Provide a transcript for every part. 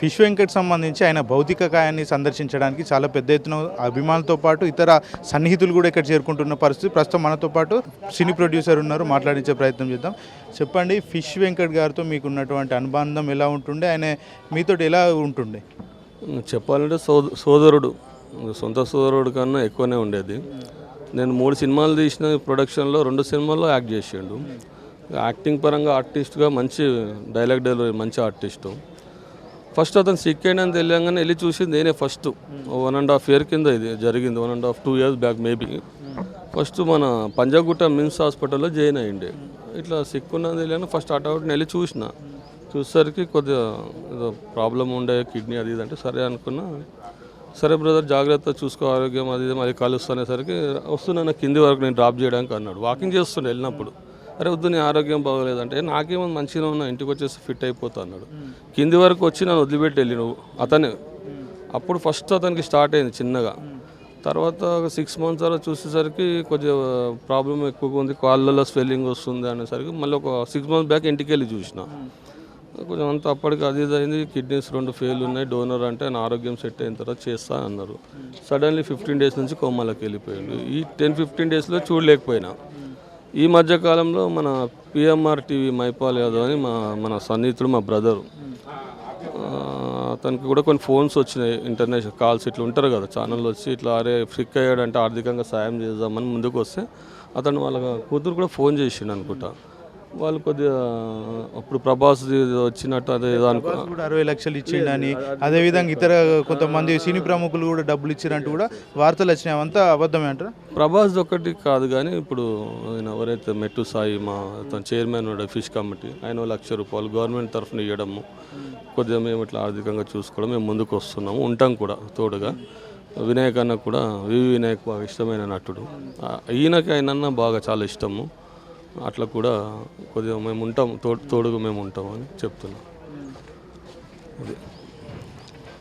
Fish Venkat సంబంధించి ఆయన భౌతిక కాయాన్ని సందర్శించడానికి చాలా పెద్ద ఎత్తున అభిమానులతో పాటు ఇతర సన్నిహితులు కూడా ఇక్కడ చేరుకుంటున్న పరిస్థితి. ప్రస్తుతం మనతో పాటు సినీ ప్రొడ్యూసర్ ఉన్నారు. మాట్లాడించే ప్రయత్నం చేద్దాం. చెప్పండి ఫిష్ వెంకట్ గారితో మీకు ఉన్నటువంటి అనుబంధం ఎలా ఉంటుండే? ఆయన మీతో ఎలా ఉంటుండే? చెప్పాలంటే సోద సోదరుడు సొంత సోదరుడు కన్నా ఎక్కువనే ఉండేది. నేను మూడు సినిమాలు తీసిన ప్రొడక్షన్లో రెండు సినిమాల్లో యాక్ట్ చేసిండు. యాక్టింగ్ పరంగా ఆర్టిస్ట్గా మంచి డైలాగ్ డెలివరీ మంచి ఆర్టిస్టు. ఫస్ట్ అతను సిక్ అని తెలియగానే వెళ్ళి చూసింది నేనే first one and half year కింద ఇది జరిగింది. One and half two years back maybe first మన పంజాగుట్ట మిమ్స్ హాస్పిటల్లో జాయిన్ అయ్యిండే. ఇట్లా సిక్ ఉన్నది తెలియని ఫస్ట్ అటు అవుట్ వెళ్ళి చూసిన. చూసేసరికి కొద్దిగా ఏదో ప్రాబ్లం ఉండే కిడ్నీ అది ఇది అంటే సరే అనుకున్నా. సరే బ్రదర్ జాగ్రత్త చూసుకో ఆరోగ్యం అది ఇది మరి కలుస్తునేసరికి వస్తున్నా కింది వరకు నేను డ్రాప్ చేయడానికి అన్నాడు. వాకింగ్ చేస్తుండే వెళ్ళినప్పుడు. అరే వద్దు నీ ఆరోగ్యం బాగోలేదంటే నాకేమో మంచిగా ఉన్నా ఇంటికి వచ్చేసి ఫిట్ అయిపోతా అన్నాడు. కింది వరకు వచ్చి నన్ను వదిలిపెట్టి వెళ్ళి నువ్వు అతనే. అప్పుడు ఫస్ట్ అతనికి స్టార్ట్ అయింది చిన్నగా. తర్వాత ఒక సిక్స్ మంత్స్ అలా చూసేసరికి కొంచెం ప్రాబ్లం ఎక్కువగా ఉంది కాళ్ళలో స్వెల్లింగ్ వస్తుంది అనేసరికి మళ్ళీ ఒక సిక్స్ మంత్స్ బ్యాక్ ఇంటికి వెళ్ళి చూసిన. కొంచెం అంత అప్పటికి అది ఇది అయింది కిడ్నీస్ రెండు ఫెయిల్ ఉన్నాయి డోనర్ అంటే నా ఆరోగ్యం సెట్ అయిన తర్వాత చేస్తా అన్నారు. సడన్లీ ఫిఫ్టీన్ డేస్ నుంచి కోమాలకు వెళ్ళిపోయాడు. ఈ టెన్ ఫిఫ్టీన్ డేస్లో చూడలేకపోయినా. ఈ మధ్యకాలంలో మన పిఎంఆర్ టీవీ మైపాల్ యాదవ్ అని మా మన సన్నిహితుడు మా బ్రదరు. అతనికి కూడా కొన్ని ఫోన్స్ వచ్చినాయి ఇంటర్నేషనల్ కాల్స్ ఇట్లా ఉంటారు కదా ఛానల్లో వచ్చి ఇట్లా అరే ఫ్రిక్ అయ్యాడంటే ఆర్థికంగా సాయం చేద్దామని ముందుకు వస్తే అతను వాళ్ళ కూతురు కూడా ఫోన్ చేసిండు అనుకుంటా. వాళ్ళు కొద్దిగా అప్పుడు ప్రభాస్ వచ్చినట్టు అదే కూడా అరవై లక్షలు ఇచ్చిండని అదేవిధంగా ఇతర కొంతమంది సినీ ప్రముఖులు కూడా డబ్బులు ఇచ్చారంటూ కూడా వార్తలు వచ్చినాయి. అవంతా అబద్ధమే అంటారా? ప్రభాస్ ఒకటి కాదు కానీ ఇప్పుడు ఆయన ఎవరైతే మెట్టు సాయి మా అతను చైర్మన్ ఉన్నాడు ఫిష్ కమిటీ ఆయన లక్ష రూపాయలు గవర్నమెంట్ తరఫున ఇవ్వడము కొద్దిగా మేము ఇట్లా ఆర్థికంగా చూసుకోవడం మేము ముందుకు వస్తున్నాము. ఉంటాం కూడా తోడుగా. వినాయక్ అన్న కూడా వివి వినాయక్ బాగా ఇష్టమైన నటుడు. ఈయనకి ఆయన బాగా చాలా ఇష్టము. అట్లా కూడా కొద్దిగా మేము ఉంటాం తోడు తోడుగా మేము ఉంటాం అని చెప్తున్నాం.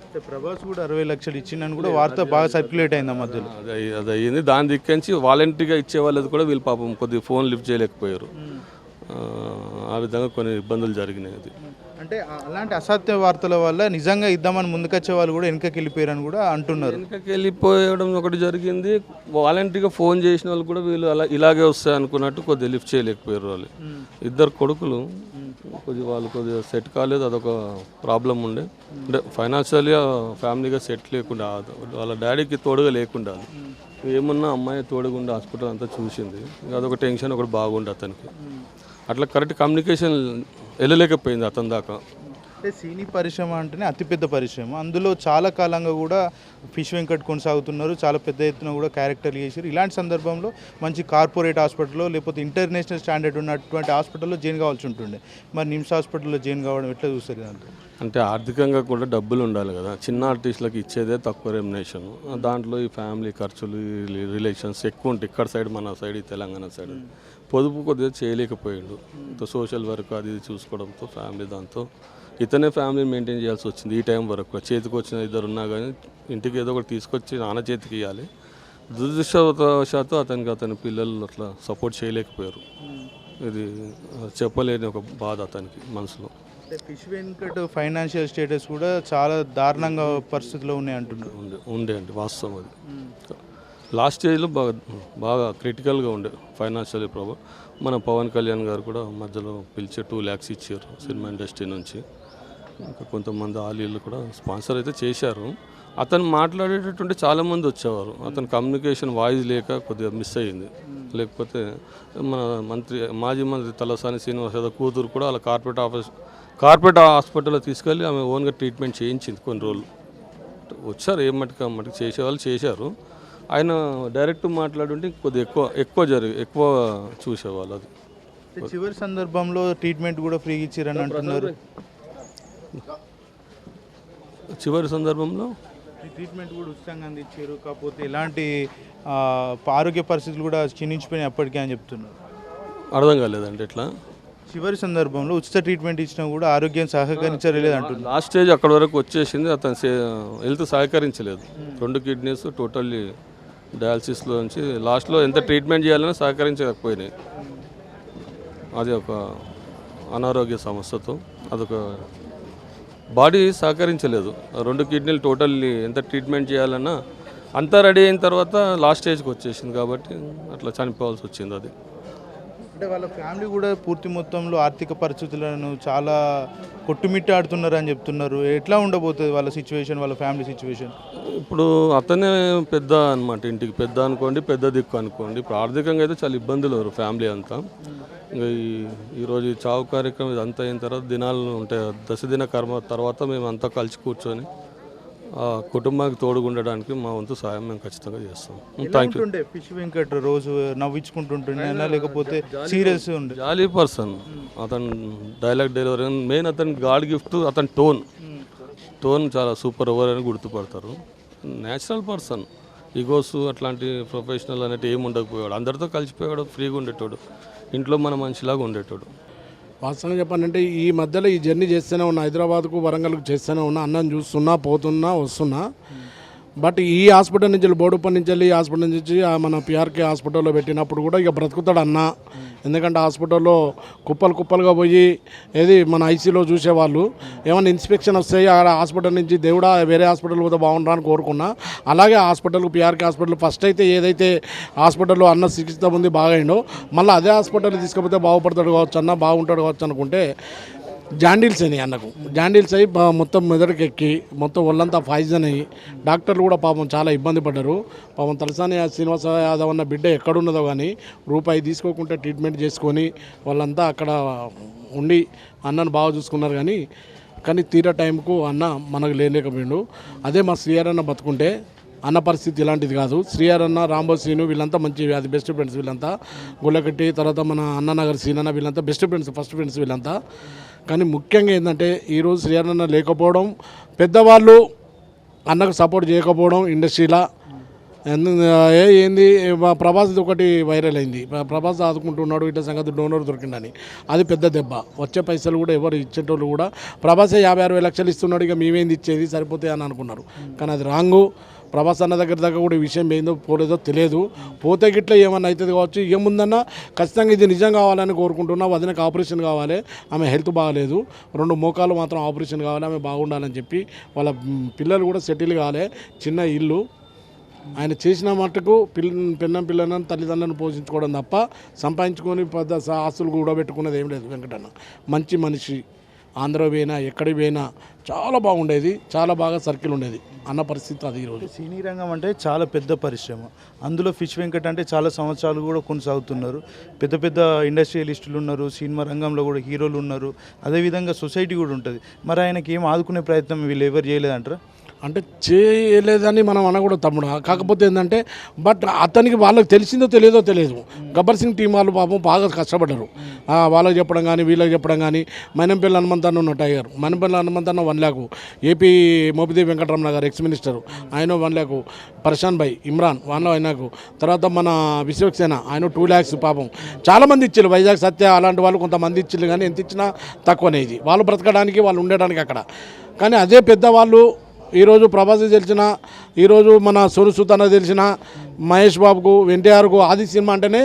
అంటే ప్రభాస్ కూడా అరవై లక్షలు ఇచ్చిండని కూడా వార్త బాగా సర్క్యులేట్ అయింది ఆ మధ్యలో. అది అది అయ్యింది దాని దిక్కించి వాలంటరీగా ఇచ్చే వాళ్ళది కూడా వీళ్ళు పాపం కొద్దిగా ఫోన్ లిఫ్ట్ చేయలేకపోయారు. ఆ, ఆ విధంగా కొన్ని ఇబ్బందులు జరిగినాయి అది. అంటే అలాంటి అసత్య వార్తల వల్ల నిజంగా ఇద్దామని ముందుకొచ్చే వాళ్ళు కూడా వెనకకి వెళ్ళిపోయారని కూడా అంటున్నారు. వెనకకి వెళ్ళిపోయడం ఒకటి జరిగింది. వాలంటరీగా ఫోన్ చేసిన వాళ్ళు కూడా వీళ్ళు అలా ఇలాగే వస్తాయి అనుకున్నట్టు కొద్దిగా లిఫ్ట్ చేయలేకపోయారు వాళ్ళు. ఇద్దరు కొడుకులు కొద్దిగా వాళ్ళు కొద్దిగా సెట్ కాలేదు అదొక ప్రాబ్లం ఉండే. అంటే ఫైనాన్షియల్గా ఫ్యామిలీగా సెట్ లేకుండా వాళ్ళ డాడీకి తోడుగా లేకుండా ఏమన్నా అమ్మాయి తోడుగుండా హాస్పిటల్ అంతా చూసింది. అదొక టెన్షన్ ఒకటి బాగుండే అతనికి. అట్లా కరెక్ట్ కమ్యూనికేషన్ వెళ్ళలేకపోయింది అతని దాకా. అంటే సినీ పరిశ్రమ అంటేనే అతిపెద్ద పరిశ్రమ. అందులో చాలా కాలంగా కూడా ఫిష్ వెంకట్ కొనసాగుతున్నారు చాలా పెద్ద ఎత్తున కూడా క్యారెక్టర్లు చేశారు. ఇలాంటి సందర్భంలో మంచి కార్పొరేట్ హాస్పిటల్లో లేకపోతే ఇంటర్నేషనల్ స్టాండర్డ్ ఉన్నటువంటి హాస్పిటల్లో జాయిన్ కావాల్సి ఉంటుండే. మరి నిమ్స్ హాస్పిటల్లో జాయిన్ కావడం ఎట్లా చూస్తారు ఇదంతా? అంటే ఆర్థికంగా కూడా డబ్బులు ఉండాలి కదా. చిన్న ఆర్టిస్టులకు ఇచ్చేదే తక్కువ రెమ్యునేషన్. దాంట్లో ఈ ఫ్యామిలీ ఖర్చులు రిలేషన్స్ ఎక్కువ ఉంటాయి. ఇక్కడ సైడ్ మన సైడ్ తెలంగాణ సైడ్. పొదుపు కొద్దిగా చేయలేకపోయిండు. సోషల్ వర్క్ అది ఇది చూసుకోవడంతో ఫ్యామిలీ దాంతో. ఇతనే ఫ్యామిలీ మెయింటైన్ చేయాల్సి వచ్చింది ఈ టైం వరకు. చేతికి వచ్చిన ఇద్దరు ఉన్నా కానీ ఇంటికి ఏదో ఒకటి తీసుకొచ్చి నాన్న చేతికి ఇవ్వాలి దురదృష్టవశాత్తు అతనికి అతని పిల్లలు అట్లా సపోర్ట్ చేయలేకపోయారు. ఇది చెప్పలేని ఒక బాధ అతనికి మనసులో. ఫిష్ వెంకట్ ఫైనాన్షియల్ స్టేటస్ కూడా చాలా దారుణంగా పరిస్థితిలో ఉన్నాయి అంటున్నారు. ఉండే ఉండే అండి వాస్తవం అది. లాస్ట్ స్టేజ్లో బాగా బాగా క్రిటికల్గా ఉండే ఫైనాన్షియల్ ప్రాబ్లం మన పవన్ కళ్యాణ్ గారు కూడా మధ్యలో పిలిచి టూ ల్యాక్స్ ఇచ్చారు సినిమా ఇండస్ట్రీ నుంచి. ఇంకా కొంతమంది ఆలీలు కూడా స్పాన్సర్ అయితే చేశారు. అతను మాట్లాడేటటువంటి చాలామంది వచ్చేవారు. అతను కమ్యూనికేషన్ వాయిస్ లేక కొద్దిగా మిస్ అయ్యింది. లేకపోతే మన మంత్రి మాజీ మంత్రి తలసాని శ్రీనివాస్ యాదవ్ కూతురు కూడా అలా కార్పొరేట్ ఆఫీస్ కార్పొరేట్ హాస్పిటల్లో తీసుకెళ్ళి ఆమె ఓన్గా ట్రీట్మెంట్ చేయించింది కొన్ని రోజులు. వచ్చారు ఏ మటుకు మటుకు చేసేవాళ్ళు చేశారు. ఆయన డైరెక్ట్ మాట్లాడుంటే కొద్దిగా ఎక్కువ ఎక్కువ జరిగి ఎక్కువ చూసేవాళ్ళు అది. చివరి సందర్భంలో ట్రీట్మెంట్ కూడా ఫ్రీగా ఇచ్చారని అంటున్నారు. చివరి సందర్భంలో? ఈ ట్రీట్మెంట్ కూడా ఉచితంగా అందించారు కాకపోతే ఎలాంటి ఆ, ఆరోగ్య పరిస్థితులు కూడా క్షీణించిపోయినాయి అప్పటికే అని చెప్తున్నారు. అర్థం కాలేదండి ఇట్లా. చివరి సందర్భంలో ఉచిత ట్రీట్మెంట్ ఇచ్చినా కూడా ఆరోగ్యం సహకరించలేదు అంటున్నారు. లాస్ట్ స్టేజ్ అక్కడ వరకు వచ్చేసింది అతను హెల్త్ సహకరించలేదు. రెండు కిడ్నీస్ టోటల్లీ డయాలసిస్లో నుంచి లాస్ట్లో ఎంత ట్రీట్మెంట్ చేయాలన్నా సహకరించకపోయినాయి. అది ఒక అనారోగ్య సమస్యతో అదొక బాడీ సహకరించలేదు. రెండు కిడ్నీలు టోటల్లీ ఎంత ట్రీట్మెంట్ చేయాలన్నా అంతా రెడీ అయిన తర్వాత లాస్ట్ స్టేజ్కి వచ్చేసింది కాబట్టి అట్లా చనిపోవాల్సి వచ్చింది అది. అంటే వాళ్ళ ఫ్యామిలీ కూడా పూర్తి మొత్తంలో ఆర్థిక పరిస్థితులను చాలా కొట్టుమిట్టాడుతున్నారు అని చెప్తున్నారు. ఎట్లా ఉండబోతుంది వాళ్ళ సిచ్యువేషన్ వాళ్ళ ఫ్యామిలీ సిచ్యువేషన్ ఇప్పుడు అతనే పెద్ద అనమాట ఇంటికి. పెద్ద అనుకోండి పెద్ద దిక్కు అనుకోండి. ఇప్పుడు ఆర్థికంగా అయితే చాలా ఇబ్బందులు ఫ్యామిలీ అంతా. ఇంకా ఈ ఈరోజు ఈ చావు కార్యక్రమం ఇదంతా అయిన తర్వాత దినాలు ఉంటాయి. దశదిన కర్మ తర్వాత మేము అంతా కలిసి కూర్చొని కుటుంబానికి తోడుగుండడానికి మా వంతు సాయం మేము ఖచ్చితంగా చేస్తాం. థ్యాంక్ యూ ఫిష్ వెంకట్ రోజు నవ్వించుకుంటుంటుండే లేకపోతే సీరియస్ ఉండే? Jolly person. అతను డైలాగ్ డెలివరీ మెయిన్ అతని గాడ్ గిఫ్ట్ అతని టోన్. టోన్ చాలా సూపర్ ఓవర్ అని గుర్తుపడతారు. Natural person. ఈగోస్ అట్లాంటి ప్రొఫెషనల్ అనేవి ఏమి ఉండకపోయాడు అందరితో కలిసిపోయాడు ఫ్రీగా ఉండేటోడు. ఇంట్లో మన మనిషిలాగా ఉండేటోడు. వాస్తవంగా చెప్పాలంటే ఈ మధ్యలో ఈ జర్నీ చేస్తూనే ఉన్నా హైదరాబాద్కు వరంగల్కు చేస్తూనే ఉన్నా అన్నం చూస్తున్నా పోతున్నా వస్తున్నా. బట్ ఈ హాస్పిటల్ నుంచి బోడుపల్లి నుంచి వెళ్ళి ఈ హాస్పిటల్ నుంచి మన పిఆర్కే హాస్పిటల్లో పెట్టినప్పుడు కూడా ఇక బ్రతుకుతాడు అన్న. ఎందుకంటే హాస్పిటల్లో కుప్పలు కుప్పలుగా పోయి ఏది మన ఐసీలో చూసేవాళ్ళు. ఏమైనా ఇన్స్పెక్షన్ వస్తాయి ఆ హాస్పిటల్ నుంచి దేవుడా వేరే హాస్పిటల్ పోతే బాగుంటారని కోరుకున్నా. అలాగే హాస్పిటల్ పిఆర్కే హాస్పిటల్ ఫస్ట్ అయితే ఏదైతే హాస్పిటల్లో అన్న చికిత్స ఉంది బాగైండో మళ్ళీ అదే హాస్పిటల్ తీసుకపోతే బాగుపడతాడు కావచ్చు అన్న బాగుంటాడు కావచ్చు అనుకుంటే జాండీల్స్ అయినాయి అన్నకు. జాండీల్స్ అయ్యి మొత్తం మెదడుకి ఎక్కి మొత్తం ఒళ్ళంతా పాయిజన్ అయ్యి డాక్టర్లు కూడా పాపం చాలా ఇబ్బంది పడ్డారు. పాపం తలసాని శ్రీనివాస యాదవ్ అన్న బిడ్డ ఎక్కడున్నదో కానీ రూపాయి తీసుకోకుండా ట్రీట్మెంట్ చేసుకొని వాళ్ళంతా అక్కడ ఉండి అన్నను బాగా చూసుకున్నారు కానీ కానీ తీరా టైంకు అన్న మనకు లేలేకపోయిండు. అదే మా శ్రీఆర్ అన్న బతుకుంటే అన్న పరిస్థితి ఇలాంటిది కాదు. శ్రీఆర్ అన్న రాంబో శ్రీను వీళ్ళంతా మంచి అది బెస్ట్ ఫ్రెండ్స్ వీళ్ళంతా. గుళ్ళకట్టి తర్వాత మన అన్ననగర్ సీనన్న వీళ్ళంతా బెస్ట్ ఫ్రెండ్స్ ఫస్ట్ ఫ్రెండ్స్ వీళ్ళంతా. కానీ ముఖ్యంగా ఏంటంటే ఈరోజు శ్రీఆర్ అన్న లేకపోవడం పెద్దవాళ్ళు అన్నకు సపోర్ట్ చేయకపోవడం ఇండస్ట్రీలో. ఎందు- ఏ ఏంది మా ప్రభాస్ ఒకటి వైరల్ అయింది. ప్రభాస్ ఆదుకుంటున్నాడు ఇట్లా సంగతి డోనర్ దొరికిందని. అది పెద్ద దెబ్బ. వచ్చే పైసలు కూడా ఎవరు ఇచ్చేటోళ్ళు కూడా ప్రభాసే యాభై అరవై లక్షలు ఇస్తున్నాడు ఇక మేమేంది ఇచ్చేది సరిపోతాయి అని అనుకున్నారు. కానీ అది రాంగు. ప్రభాస్ అన్న దగ్గర దగ్గర కూడా ఈ విషయం ఏందో పోలేదో తెలియదు. పోతే గిట్ల ఏమన్నా అవుతుంది కావచ్చు. ఏముందన్నా ఖచ్చితంగా ఇది నిజం కావాలని కోరుకుంటున్నా. వదినకు ఆపరేషన్ కావాలి. ఆమె హెల్త్ బాగాలేదు. రెండు మోకాలు మాత్రం ఆపరేషన్ కావాలి. ఆమె బాగుండాలని చెప్పి వాళ్ళ పిల్లలు కూడా సెటిల్ కాలే. చిన్న ఇల్లు. ఆయన చేసిన మట్టుకు పిల్ల పిల్లం పిల్లలను తల్లిదండ్రులను పోషించుకోవడం తప్ప సంపాదించుకొని పెద్ద ఆస్తులు కూడా పెట్టుకున్నది ఏం లేదు వెంకటన్న. మంచి మనిషి. ఆంధ్ర పోయినా ఎక్కడికి పోయినా చాలా బాగుండేది. చాలా బాగా సర్కిల్ ఉండేది. అన్న పరిస్థితి అది ఈరోజు సినీ రంగం అంటే చాలా పెద్ద పరిశ్రమ. అందులో ఫిష్ వెంకట్ అంటే చాలా సంవత్సరాలు కూడా కొనసాగుతున్నారు. పెద్ద పెద్ద ఇండస్ట్రియలిస్టులు ఉన్నారు. సినిమా రంగంలో కూడా హీరోలు ఉన్నారు. అదేవిధంగా సొసైటీ కూడా ఉంటుంది. మరి ఆయనకి ఏం ఆదుకునే ప్రయత్నం వీళ్ళు ఎవరు చేయలేదంటారా? అంటే చేయలేదని మనం అనకూడదు తమ్ముడు. కాకపోతే ఏంటంటే బట్ అతనికి వాళ్ళకి తెలిసిందో తెలియదో తెలియదు. గబ్బర్ సింగ్ టీం వాళ్ళు పాపం బాగా కష్టపడ్డారు. వాళ్ళకి చెప్పడం కానీ వీళ్ళకి చెప్పడం కానీ మైనంపల్లి హనుమంతన్న ఉన్న tiger. Mynampally Hanumanthanna one lakh. AP Mopidevi Venkataramana garu ex minister ఆయన వన్ ల్యాక్. పర్షాన్ భాయ్ ఇమ్రాన్ వాళ్ళు ఆయనకు తర్వాత మన విశ్వక్సేన ఆయన టూ ల్యాక్స్ పాపం. చాలామంది ఇచ్చారు వైజాగ్ సత్య అలాంటి వాళ్ళు కొంతమంది ఇచ్చారు కానీ ఎంత ఇచ్చినా తక్కువనే ఇది. వాళ్ళు బ్రతకడానికి వాళ్ళు ఉండడానికి అక్కడ. కానీ అదే పెద్దవాళ్ళు ఈరోజు ప్రభాస్ తెలిసిన ఈరోజు మన సోను సుతాన తెలిసిన మహేష్ బాబుకు ఎన్టీఆర్కు ఆది సినిమా అంటేనే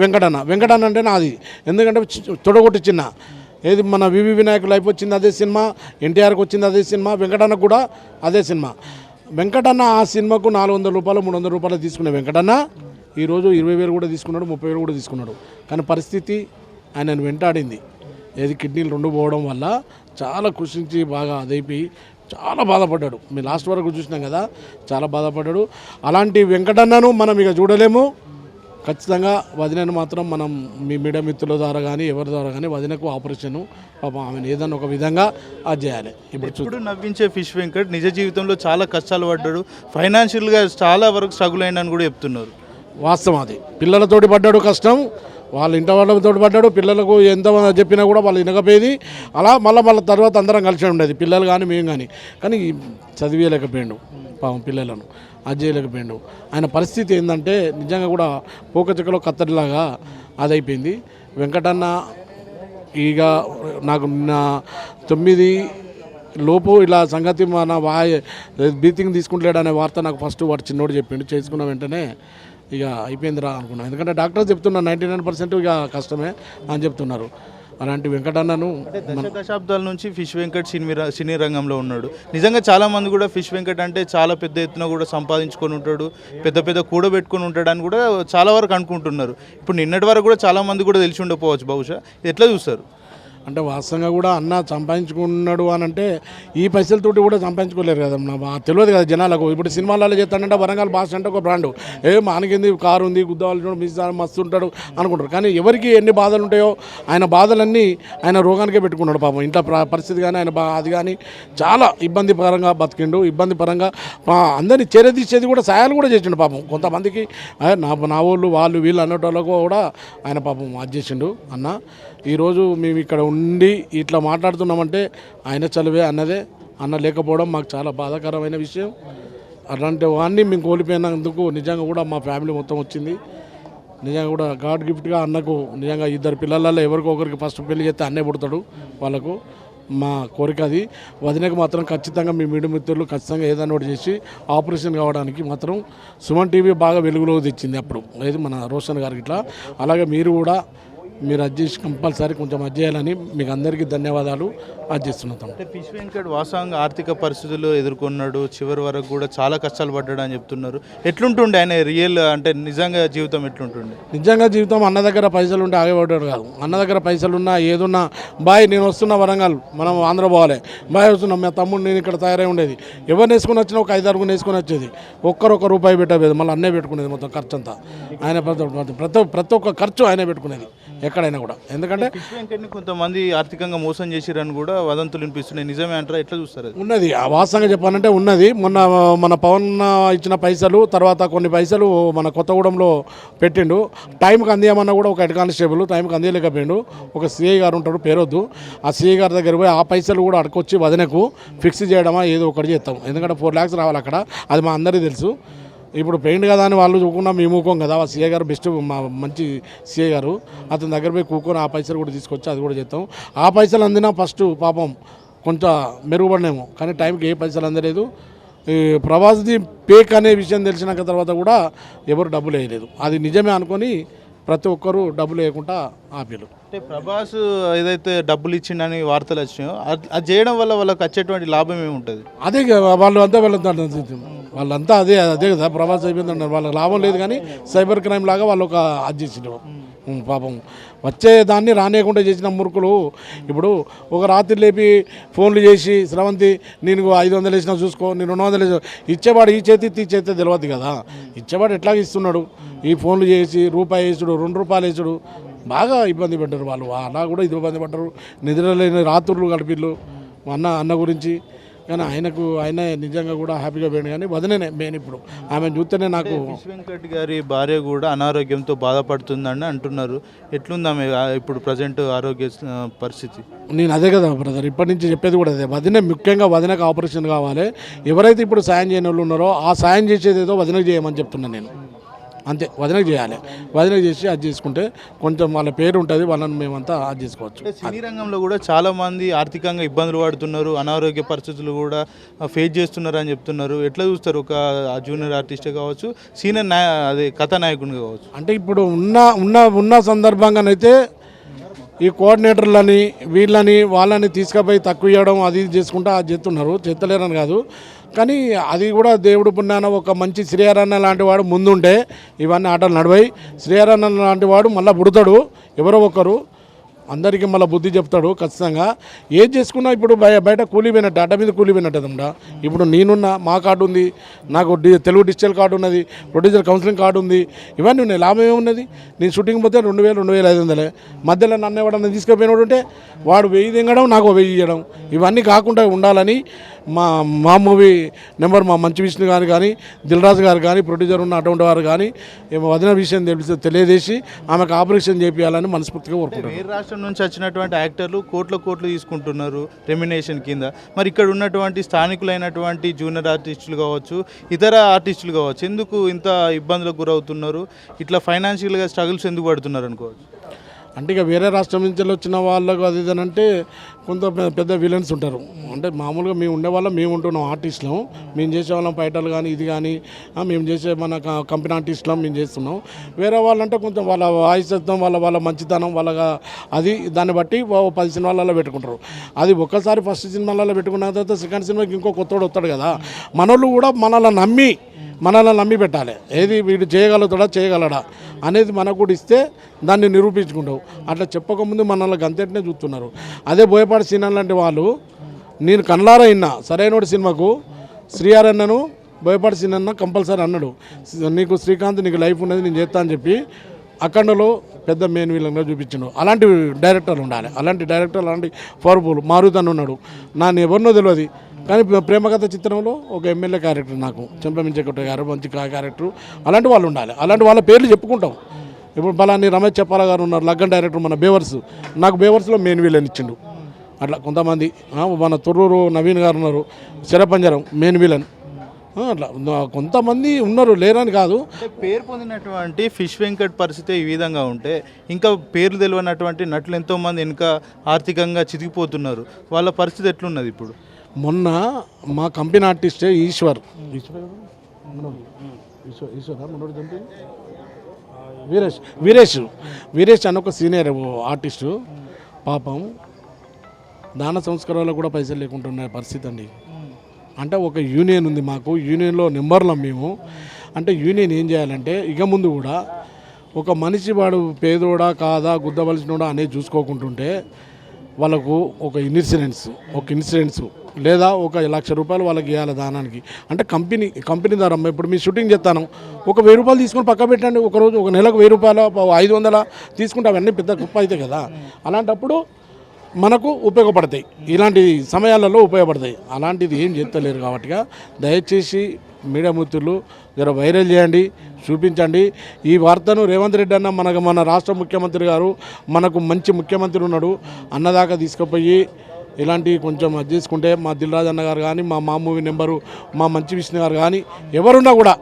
వెంకటన్న. వెంకటన్న అంటేనే ఆది. ఎందుకంటే తొడగొట్టి చిన్న. ఏది మన వివి వినాయక్ లైఫ్ వచ్చింది అదే సినిమా ఎన్టీఆర్కి వచ్చింది అదే సినిమా వెంకటన్న కూడా అదే సినిమా. వెంకటన్న ఆ సినిమాకు నాలుగు వందల రూపాయలు మూడు వందల రూపాయలు తీసుకునే వెంకటన్న ఈరోజు ఇరవై వేలు కూడా తీసుకున్నాడు ముప్పై వేలు కూడా తీసుకున్నాడు. కానీ పరిస్థితి ఆయన వెంటాడింది. ఏది కిడ్నీలు రెండు పోవడం వల్ల చాలా కృషించి బాగా అదైపోయి చాలా బాధపడ్డాడు. మీ లాస్ట్ వరకు చూసినాం కదా చాలా బాధపడ్డాడు. అలాంటి వెంకటన్నను మనం ఇక చూడలేము. ఖచ్చితంగా వదినను మాత్రం మనం మీ మీడియా మిత్రుల ద్వారా కానీ ఎవరి ద్వారా కానీ వదినకు ఆపరేషన్ పాపం ఆమెను ఏదన్నా ఒక విధంగా అది చేయాలి. ఇప్పుడు చూ ఇప్పుడు నవ్వించే ఫిష్ వెంకట్ నిజ జీవితంలో చాలా కష్టాలు పడ్డాడు. ఫైనాన్షియల్గా చాలా వరకు స్ట్రగుల్ అయిందని కూడా చెప్తున్నారు. వాస్తవం అది. పిల్లలతోటి పడ్డాడు కష్టం. వాళ్ళ ఇంట వాళ్ళతో పడ్డాడు పిల్లలకు ఎంత చెప్పినా కూడా వాళ్ళు వినకపోయేది. అలా మళ్ళీ మళ్ళీ తర్వాత అందరం కలిసి ఉండేది పిల్లలు కానీ మేము కానీ కానీ చదివేయలేకపోయాడు పాపం పిల్లలను అది చేయలేకపోయాడు. ఆయన పరిస్థితి ఏంటంటే నిజంగా కూడా పోకచెక్కలో కత్తడిలాగా అదైపోయింది. వెంకటన్న ఇక నాకు నా తొమ్మిది లోపు ఇలా సంగతి మన వాయ్ బ్రీతింగ్ తీసుకుంటలేడు అనే వార్త నాకు ఫస్ట్ వాడు చిన్నోడు చెప్పిండు. చేసుకున్న వెంటనే ఇక అయిపోయిందిరా అనుకున్నాను ఎందుకంటే డాక్టర్స్ చెప్తున్నారు నైంటీ నైన్ పర్సెంట్ ఇక కష్టమే అని చెప్తున్నారు. అలాంటి వెంకటన్నను దశాబ్దాల నుంచి ఫిష్ వెంకట్ సినీ సినీ రంగంలో ఉన్నాడు. నిజంగా చాలా మంది కూడా ఫిష్ వెంకట్ అంటే చాలా పెద్ద ఎత్తున కూడా సంపాదించుకొని ఉంటాడు పెద్ద పెద్ద కూడబెట్టుకొని ఉంటాడు అని కూడా చాలా వరకు అనుకుంటున్నారు. ఇప్పుడు నిన్నటి వరకు కూడా చాలా మంది కూడా తెలిసి ఉండకపోవచ్చు బహుశా. ఎట్లా చూస్తారు? అంటే వాస్తవంగా కూడా అన్న సంపాదించుకున్నాడు అని అంటే ఈ పైసలతోటి కూడా సంపాదించుకోలేరు కదా తెలియదు కదా జనాలకు. ఇప్పుడు సినిమాలలో చేస్తానంటే వరంగల్ బాస్ అంటే ఒక బ్రాండ్. ఏ మానకింది కారు ఉంది గుద్దవాళ్ళు మిస్ మస్తు ఉంటాడు అనుకుంటారు. కానీ ఎవరికి ఎన్ని బాధలు ఉంటాయో ఆయన బాధలన్నీ ఆయన రోగానికే పెట్టుకున్నాడు పాపం. ఇంట్లో పరిస్థితి కానీ ఆయన అది కానీ చాలా ఇబ్బంది పరంగా బతికిండు. ఇబ్బంది పరంగా అందరినీ చేరదీసేది కూడా సాయాలు కూడా చేసిండు పాపం. కొంతమందికి నా నా వాళ్ళు వాళ్ళు వీళ్ళు అన్నటోళ్ళకు కూడా ఆయన పాపం అది చేసిండు అన్న. ఈరోజు మేము ఇక్కడ ఉండి ఇట్లా మాట్లాడుతున్నామంటే ఆయన చలివే అన్నదే. అన్న లేకపోవడం మాకు చాలా బాధాకరమైన విషయం. అలాంటి వాడిని మేము కోల్పోయినందుకు నిజంగా కూడా మా ఫ్యామిలీ మొత్తం వచ్చింది. నిజంగా కూడా గాడ్ గిఫ్ట్గా అన్నకు నిజంగా ఇద్దరు పిల్లలలో ఎవరికో ఒకరికి ఫస్ట్ పెళ్ళి చేస్తే అన్నే పుడతాడు వాళ్ళకు. మా కోరిక అది. వదినకు మాత్రం ఖచ్చితంగా మీ మీడియా మిత్రులు ఖచ్చితంగా ఏదైనా ఒకటి చేసి ఆపరేషన్ కావడానికి మాత్రం సుమన్ టీవీ బాగా వెలుగులో తెచ్చింది అప్పుడు. లేదు మన రోషన్ గారికి ఇట్లా. అలాగే మీరు కూడా మీరు అది చేసి కంపల్సరీ కొంచెం అది చేయాలని మీకు అందరికీ ధన్యవాదాలు. అంటే ఫిష్ వెంకట్ వాస్తవంగా ఆర్థిక పరిస్థితులు ఎదుర్కొన్నాడు. చివరి వరకు కూడా చాలా కష్టాలు పడ్డాడు అని చెప్తున్నారు. ఎట్లుంటుండే ఆయన రియల్ అంటే నిజంగా జీవితం ఎట్లుంటుండే? నిజంగా జీవితం అన్న దగ్గర పైసలు ఉంటే ఆగేవాడు కాదు. అన్న దగ్గర పైసలు ఉన్నా ఏదున్నా బాయ్ నేను వస్తున్నా వరంగల్ మనం ఆంధ్ర పోవాలి. బాయ్ వస్తున్నాం మా తమ్ముడు నేను ఇక్కడ తయారై ఉండేది. ఎవరిని వేసుకొని వచ్చినా ఒక ఐదు ఆరుగురు వేసుకొని వచ్చేది. ఒక్కరు ఒక రూపాయి పెట్టలేదు మళ్ళీ అన్నే పెట్టుకునేది మొత్తం ఖర్చు అంతా ఆయన ప్రతి ప్రతి ఒక్క ఖర్చు ఆయనే పెట్టుకునేది. ఎక్కడైనా కూడా. ఎందుకంటే వెంకట్ని కొంతమంది ఆర్థికంగా మోసం చేసిరని కూడా వదంతులు వినిపిస్తున్నాయి. నిజమే అంటారా? ఎట్లా చూస్తారు ఉన్నది. ఆ వాస్తవంగా చెప్పాలంటే ఉన్నది. మొన్న మన పవన్ ఇచ్చిన పైసలు తర్వాత కొన్ని పైసలు మన కొత్తగూడెంలో పెట్టిండు. టైంకి అందియమన్నా కూడా ఒక హెడ్ కానిస్టేబుల్ టైంకి అందియలేకపోయిండు ఒక సిఐ గారు ఉంటాడు పేరొద్దు. ఆ సిఐ గారి దగ్గర పోయి ఆ పైసలు కూడా అడకొచ్చి వదినకు ఫిక్స్ చేయడమా ఏదో ఒకటి చేస్తాం. ఎందుకంటే ఫోర్ ల్యాక్స్ రావాలి అక్కడ. అది మా అందరికీ తెలుసు. ఇప్పుడు పెయింట్ కదా అని వాళ్ళు చూకున్నా మేము ఊకోం కదా. ఆ సీఏ గారు బెస్ట్ మా మంచి సీఏ గారు. అతని దగ్గర పోయి కూకొని ఆ పైసలు కూడా తీసుకొచ్చి అది కూడా చేస్తాం. ఆ పైసలు అందినా ఫస్ట్ పాపం కొంచెం మెరుగుపడినాము. కానీ టైంకి ఏ పైసలు అందలేదు. ఈ ప్రవాసది పేక్ అనే విషయం తెలిసినాక తర్వాత కూడా ఎవరు డబ్బులు వేయలేదు. అది నిజమే అనుకొని ప్రతి ఒక్కరూ డబ్బులు వేయకుండా ఆపేరు అంటే ప్రభాస్ ఏదైతే డబ్బులు ఇచ్చిండని వార్తలు వచ్చినాయో అది అది చేయడం వల్ల వాళ్ళకి వచ్చేటువంటి లాభం ఏముంటుంది? అదే కదా, వాళ్ళు అంతా వాళ్ళంతా వాళ్ళంతా అదే అదే కదా ప్రవాస అయిపోయింది అన్నారు వాళ్ళకి లాభం లేదు కానీ సైబర్ క్రైమ్ లాగా వాళ్ళు ఒక అది చేసిండు ఉం, పాపం. వచ్చే దాన్ని రానియకుండా చేసిన మురుకులు ఇప్పుడు ఒక రాత్రి లేపి ఫోన్లు చేసి స్రవంతి నేను ఐదు వందలు వేసినా చూసుకో నేను రెండు వందలు వేసిన ఇచ్చేవాడు ఈ చేతి తీ చేతి తెలియదు కదా. ఇచ్చేవాడు ఎట్లా ఇస్తున్నాడు? ఈ ఫోన్లు చేసి రూపాయి వేసుడు రెండు రూపాయలు వేసుడు. బాగా ఇబ్బంది పడ్డారు వాళ్ళు. అలా కూడా ఇబ్బంది పడ్డారు. నిద్రలేని రాత్రులు గడిపిళ్ళు అన్న అన్న గురించి కానీ ఆయనకు ఆయన నిజంగా కూడా హ్యాపీగా పోయాడు కానీ వదిలేనే మెయిన్ ఇప్పుడు. ఆమె చూస్తేనే నాకు ఫిష్ వెంకట్ గారి భార్య కూడా అనారోగ్యంతో బాధపడుతుందని అంటున్నారు. ఎట్లుంది ఆమె ఇప్పుడు ప్రజెంట్ ఆరోగ్య పరిస్థితి? నేను అదే కదా బ్రదర్ ఇప్పటి నుంచి చెప్పేది కూడా అదే. వదిన ముఖ్యంగా వదినకు ఆపరేషన్ కావాలి. ఎవరైతే ఇప్పుడు సాయం చేయని వాళ్ళు ఉన్నారో ఆ సాయం చేసేది ఏదో వదినకు చేయమని చెప్తున్నాను నేను. అంతే వదినకు చేయాలి. వదినకు చేసి అది చేసుకుంటే కొంచెం వాళ్ళ పేరు ఉంటుంది వాళ్ళని మేమంతా అది చేసుకోవచ్చు. సినీ రంగంలో కూడా చాలా మంది ఆర్థికంగా ఇబ్బందులు పడుతున్నారు అనారోగ్య పరిస్థితులు కూడా ఫేస్ చేస్తున్నారు అని చెప్తున్నారు. ఎట్లా చూస్తారు ఒక జూనియర్ ఆర్టిస్ట్ కావచ్చు సీనియర్ నాయ అదే కథానాయకుని కావచ్చు? అంటే ఇప్పుడు ఉన్న ఉన్న ఉన్న సందర్భంగానైతే ఈ కోఆర్డినేటర్లని వీళ్ళని వాళ్ళని తీసుకుపోయి తక్కువ ఇవ్వడం అది చేసుకుంటా అది చేస్తున్నారు. చేస్తలేరని కాదు. కానీ అది కూడా దేవుడు పుణ్యాన ఒక మంచి శ్రీహరణ లాంటి వాడు ముందుంటే ఇవన్నీ ఆటలు నడవాయి శ్రీహరణ లాంటి వాడు మళ్ళీ పుడతాడు. ఎవరో ఒకరు అందరికీ మళ్ళీ బుద్ధి చెప్తాడు ఖచ్చితంగా. ఏం చేసుకున్నా ఇప్పుడు బయట కూలిపోయినట్టు అడ్డ మీద కూలిపోయినట్టు పోయినట్టు ఇప్పుడు నేనున్న మా కార్డు ఉంది నాకు డి తెలుగు డిజిటల్ కార్డు ఉన్నది ప్రొడ్యూసర్ కౌన్సిలింగ్ కార్డు ఉంది ఇవన్నీ ఉన్నాయి లాభం ఏమున్నది? నేను షూటింగ్ పోతే రెండు వేలు రెండు వేల ఐదు వందలే. మధ్యలో నన్ను ఎవడన్నా తీసుకుపోయినాడు ఉంటే వాడు వెయ్యి దింగడం నాకు వెయ్యి ఇవ్వడం ఇవన్నీ కాకుండా ఉండాలని మా మా మూవీ నెంబర్ మా మంచి విష్ణు గారు కానీ దిల్రాజు గారు కానీ ప్రొడ్యూసర్ ఉన్న అటువంటి వారు కానీ ఏమో వదిన విషయం తెలియజేసి ఆమెకు ఆపరేషన్ చేపించాలని మనస్ఫూర్తిగా కోరుకుంటున్నాను. వేరే రాష్ట్రం నుంచి వచ్చినటువంటి యాక్టర్లు కోట్ల కోట్లు తీసుకుంటున్నారు రెమ్యునేషన్ కింద. మరి ఇక్కడ ఉన్నటువంటి స్థానికులైనటువంటి జూనియర్ ఆర్టిస్టులు కావచ్చు ఇతర ఆర్టిస్టులు కావచ్చు ఎందుకు ఇంత ఇబ్బందులకు గురవుతున్నారు? ఇట్లా ఫైనాన్షియల్గా స్ట్రగుల్స్ ఎందుకు పడుతున్నారు అనుకోవచ్చు? అంటే ఇక వేరే రాష్ట్రం నుంచి వచ్చిన వాళ్ళకు అది ఇది అంటే కొంత పెద్ద విలన్స్ ఉంటారు. అంటే మామూలుగా మేము ఉండే వాళ్ళం మేము ఉంటున్నాం ఆర్టిస్టులం మేము చేసే వాళ్ళం ఫైటర్లు కానీ ఇది కానీ మేము చేసే మన క- కంపెనీ ఆర్టిస్టులం మేము చేస్తున్నాం. వేరే వాళ్ళంటే కొంచెం వాళ్ళ వాయిస్ వాళ్ళ వాళ్ళ మంచితనం వాళ్ళ అది దాన్ని బట్టి పది సినిమాలలో పెట్టుకుంటారు. అది ఒక్కసారి ఫస్ట్ సినిమాలలో పెట్టుకున్న తర్వాత సెకండ్ సినిమాకి ఇంకో కొత్తోడు వస్తాడు కదా. మనోళ్ళు కూడా మనల్ని నమ్మి మనల్ని నమ్మి పెట్టాలి. ఏది వీడు చేయగలుగుతాడా చేయగలడా అనేది మనకు కూడా ఇస్తే దాన్ని నిరూపించుకుంటావు. అట్లా చెప్పకముందు మనల్ని గంతెట్నే చూస్తున్నారు. అదే బోయపాటి సినిమా లాంటి వాళ్ళు నేను కళ్ళారా ఇన్నా సరైనోడి సినిమాకు శ్రీఆర్ అన్నను బోయపాటి సినిమా అన్న కంపల్సరీ అన్నాడు. నీకు శ్రీకాంత్ నీకు లైఫ్ ఉన్నది నేను చేస్తా అని చెప్పి అఖండలో పెద్ద మెయిన్ విలన్గా చూపించాడు. అలాంటి డైరెక్టర్లు ఉండాలి. అలాంటి డైరెక్టర్ అలాంటి పవర్ఫుల్ మారుతన్ ఉన్నాడు. నన్ను ఎవరినో తెలియదు. కానీ ప్రేమకథ చిత్రంలో ఒక ఎమ్మెల్యే క్యారెక్టర్ నాకు చెంపమించకొట్ట గారు మంచి క్యారెక్టర్. అలాంటి వాళ్ళు ఉండాలి. అలాంటి వాళ్ళ పేర్లు చెప్పుకుంటాం. ఇప్పుడు బలాన్ని రమేష్ చెప్పాల గారు ఉన్నారు లగ్గన్ డైరెక్టర్ మన బేవర్స్. నాకు బేవర్స్లో మెయిన్ వీలన్ ఇచ్చిండు. అట్లా కొంతమంది మన తొర్రూరు నవీన్ గారు ఉన్నారు శరపంజరం మెయిన్ వీలన్. అట్లా. కొంతమంది ఉన్నారు లేరని కాదు. పేరు పొందినటువంటి ఫిష్ వెంకట్ పరిస్థితి ఈ విధంగా ఉంటే ఇంకా పేర్లు తెలియనటువంటి నటులు ఎంతోమంది ఇంకా ఆర్థికంగా చితికిపోతున్నారు. వాళ్ళ పరిస్థితి ఎట్లున్నది ఇప్పుడు? మొన్న మా కంపెనీ ఆర్టిస్టే ఈశ్వర్. వీరేష్ వీరేష్. వీరేష్ అని ఒక సీనియర్ ఆర్టిస్టు. పాపం దాన సంస్కారాలకు కూడా పైసలు లేకుంటున్న పరిస్థితి అండి. అంటే ఒక యూనియన్ ఉంది మాకు. యూనియన్లో నెంబర్లం మేము. అంటే యూనియన్ ఏం చేయాలంటే ఇక ముందు కూడా ఒక మనిషి వాడు పేదోడా కాదా గుద్దవలసినోడా అనేది చూసుకోకుంటుంటే వాళ్ళకు ఒక ఇన్సూరెన్స్ ఒక ఇన్సూరెన్స్ లేదా ఒక లక్ష రూపాయలు వాళ్ళకి ఇవ్వాలి దానానికి. అంటే కంపెనీ కంపెనీ ద్వారా ఇప్పుడు మీ షూటింగ్ చేస్తాను. ఒక వెయ్యి రూపాయలు తీసుకొని పక్క పెట్టండి. ఒక రోజు ఒక నెలకు వెయ్యి రూపాయలు ఐదు వందల తీసుకుంటే అవన్నీ పెద్ద కుప్ప అవుతాయి కదా. అలాంటప్పుడు మనకు ఉపయోగపడతాయి. ఇలాంటి సమయాలలో ఉపయోగపడతాయి. అలాంటిది ఏం చెప్తలేరు కాబట్టిగా దయచేసి మీడియా మిత్రులు జర వైరల్ చేయండి చూపించండి. ఈ వార్తను రేవంత్ రెడ్డి అన్న మనకు మన రాష్ట్ర ముఖ్యమంత్రి గారు మనకు మంచి ముఖ్యమంత్రి ఉన్నాడు. అన్నదాకా తీసుకుపోయి ఇలాంటివి కొంచెం అది చేసుకుంటే మా దిల్రాజ్ అన్న గారు కానీ మా మా మూవీ నెంబరు మా మంచి విష్ణు గారు కానీ ఎవరున్నా కూడా